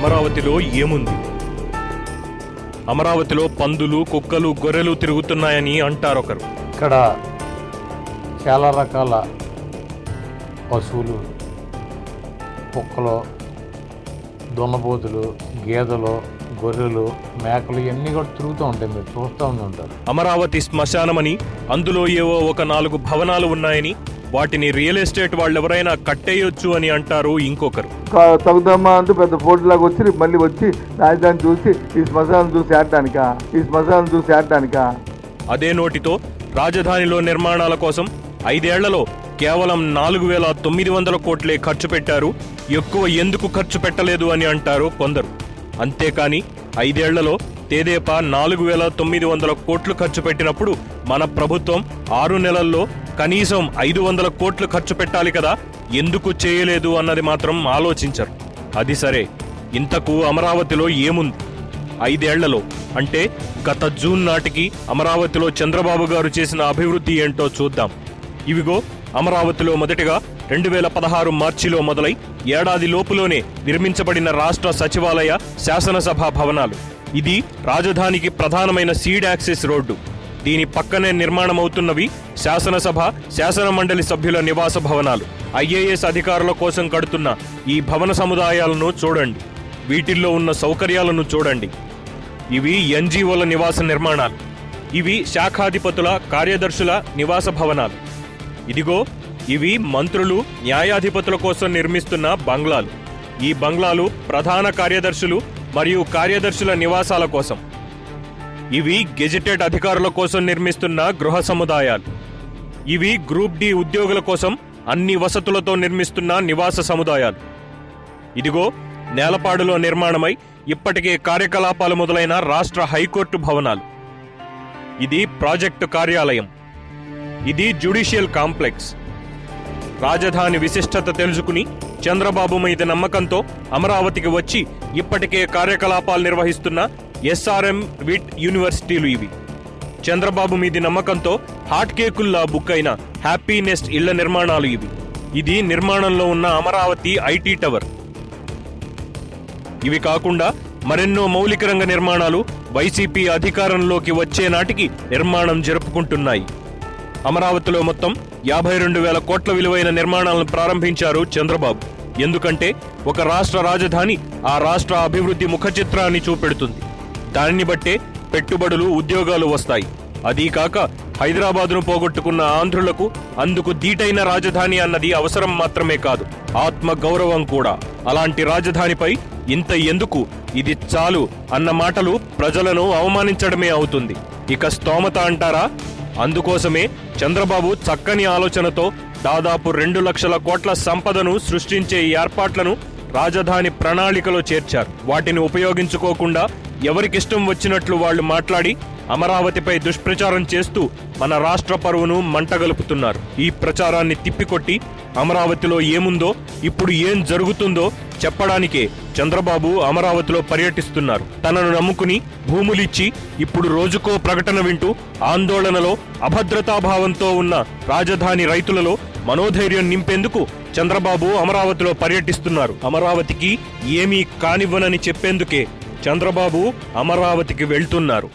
అమరావతిలో ఏముంది? అమరావతిలో పందులు కుక్కలు గొర్రెలు తిరుగుతున్నాయని అంటారొకరు. ఇక్కడ చాలా రకాల పశువులు కుక్కలు దున్నపోతులు గేదెలు గొర్రెలు మేకలు ఇవన్నీ కూడా తిరుగుతూ ఉంటాయి. మీరు చూస్తూ ఉంటారు అమరావతి శ్మశానమని అందులో ఏవో ఒక నాలుగు భవనాలు ఉన్నాయని వాటిని రియల్ ఎస్టేట్ వాళ్ళెవరైనా కట్టేయొచ్చు అని అంటారు ఇంకొకరు. తగుదమ్మా అంటూ పెద్ద పోటీలాగా వచ్చి మళ్ళీ వచ్చి రాజధాని చూసి ఈ శ్మశానం చూసి ఆడటానికా ఈ శ్మశానం చూసి ఆడటానికా అదే నోటితో రాజధానిలో నిర్మాణాల కోసం ఐదేళ్ళలో కేవలం నాలుగు వేల తొమ్మిది వందల కోట్లే ఖర్చు పెట్టారు. ఎక్కువ ఎందుకు ఖర్చు పెట్టలేదు అని అంటారు కొందరు. అంతేకాని ఐదేళ్ళలో తేదేపా నాలుగు వేల తొమ్మిది వందల కోట్లు ఖర్చు పెట్టినప్పుడు మన ప్రభుత్వం ఆరు నెలల్లో కనీసం ఐదు వందల కోట్లు ఖర్చు పెట్టాలి కదా? ఎందుకు చేయలేదు అన్నది మాత్రం ఆలోచించరు. అది సరే. ఇంతకు అమరావతిలో ఏముంది? ఐదేళ్ళలో అంటే గత జూన్ నాటికి అమరావతిలో చంద్రబాబు గారు చేసిన అభివృద్ధి ఏంటో చూద్దాం. ఇవిగో అమరావతిలో మొదటగా రెండు వేల పదహారు మార్చిలో మొదలై ఏడాది లోపులోనే నిర్మించబడిన రాష్ట్ర సచివాలయ శాసనసభ భవనాలు. ఇది రాజధానికి ప్రధానమైన సీడ్ యాక్సెస్ రోడ్డు. దీని పక్కనే నిర్మాణమవుతున్నవి శాసనసభ శాసన మండలి సభ్యుల నివాస భవనాలు. ఐఏఎస్ అధికారుల కోసం కడుతున్న ఈ భవన సముదాయాలను చూడండి. వీటిల్లో ఉన్న సౌకర్యాలను చూడండి. ఇవి ఎన్జీఓల నివాస నిర్మాణాలు. ఇవి శాఖాధిపతుల కార్యదర్శుల నివాస భవనాలు. ఇదిగో ఇవి మంత్రులు న్యాయాధిపతుల కోసం నిర్మిస్తున్న బంగ్లాలు. ఈ బంగ్లాలు ప్రధాన కార్యదర్శులు మరియు కార్యదర్శుల నివాసాల కోసం. ఇవి గెజిటెడ్ అధికారుల కోసం నిర్మిస్తున్న గృహ సముదాయాలు. ఇవి గ్రూప్ డి ఉద్యోగుల కోసం అన్ని వసతులతో నిర్మిస్తున్న నివాస సముదాయాలు. ఇదిగో నేలపాడులో నిర్మాణమై ఇప్పటికే కార్యకలాపాలు మొదలైన రాష్ట్ర హైకోర్టు భవనాలు. ఇది ప్రాజెక్టు కార్యాలయం. ఇది జ్యుడిషియల్ కాంప్లెక్స్. రాజధాని విశిష్టత తెలుసుకుని చంద్రబాబు మీద నమ్మకంతో అమరావతికి వచ్చి ఇప్పటికే కార్యకలాపాలు నిర్వహిస్తున్న ఎస్ఆర్ఎం విట్ యూనివర్సిటీలు ఇవి. చంద్రబాబు మీది నమ్మకంతో హాట్ కేకుల్లా బుక్ అయిన హ్యాపీ నెస్ట్ ఇళ్ళ నిర్మాణాలు ఇవి. ఇది నిర్మాణంలో ఉన్న అమరావతి ఐటీ టవర్. ఇవి కాకుండా మరెన్నో మౌలిక రంగ నిర్మాణాలు వైసీపీ అధికారంలోకి వచ్చే నాటికి నిర్మాణం జరుపుకుంటున్నాయి. అమరావతిలో మొత్తం యాభై రెండు వేల కోట్ల విలువైన నిర్మాణాలను ప్రారంభించారు చంద్రబాబు. ఎందుకంటే ఒక రాష్ట్ర రాజధాని ఆ రాష్ట్ర అభివృద్ధి ముఖచిత్రాన్ని చూపెడుతుంది. దానిని బట్టే పెట్టుబడులు ఉద్యోగాలు వస్తాయి. అదీకాక హైదరాబాదును పోగొట్టుకున్న ఆంధ్రులకు అందుకు దీటైన రాజధాని అన్నది అవసరం మాత్రమే కాదు ఆత్మ గౌరవం కూడా. అలాంటి రాజధానిపై ఇంత ఎందుకు? ఇది చాలు అన్న మాటలు ప్రజలను అవమానించడమే అవుతుంది. ఇక స్తోమత అంటారా? అందుకోసమే చంద్రబాబు చక్కని ఆలోచనతో దాదాపు రెండు లక్షల కోట్ల సంపదను సృష్టించే ఏర్పాట్లను రాజధాని ప్రణాళికలో చేర్చారు. వాటిని ఉపయోగించుకోకుండా ఎవరికిష్టం వచ్చినట్లు వాళ్ళు మాట్లాడి అమరావతిపై దుష్ప్రచారం చేస్తూ మన రాష్ట్ర పరువును మంటగలుపుతున్నారు. ఈ ప్రచారాన్ని తిప్పికొట్టి అమరావతిలో ఏముందో ఇప్పుడు ఏం జరుగుతుందో చెప్పడానికే చంద్రబాబు అమరావతిలో పర్యటిస్తున్నారు. తనను నమ్ముకుని భూములిచ్చి ఇప్పుడు రోజుకో ప్రకటన వింటూ ఆందోళనలో అభద్రతాభావంతో ఉన్న రాజధాని రైతులలో మనోధైర్యం నింపేందుకు చంద్రబాబు అమరావతిలో పర్యటిస్తున్నారు. అమరావతికి ఏమీ కానివ్వనని చెప్పేందుకే చంద్రబాబు అమరావతికి వెళ్తున్నారు.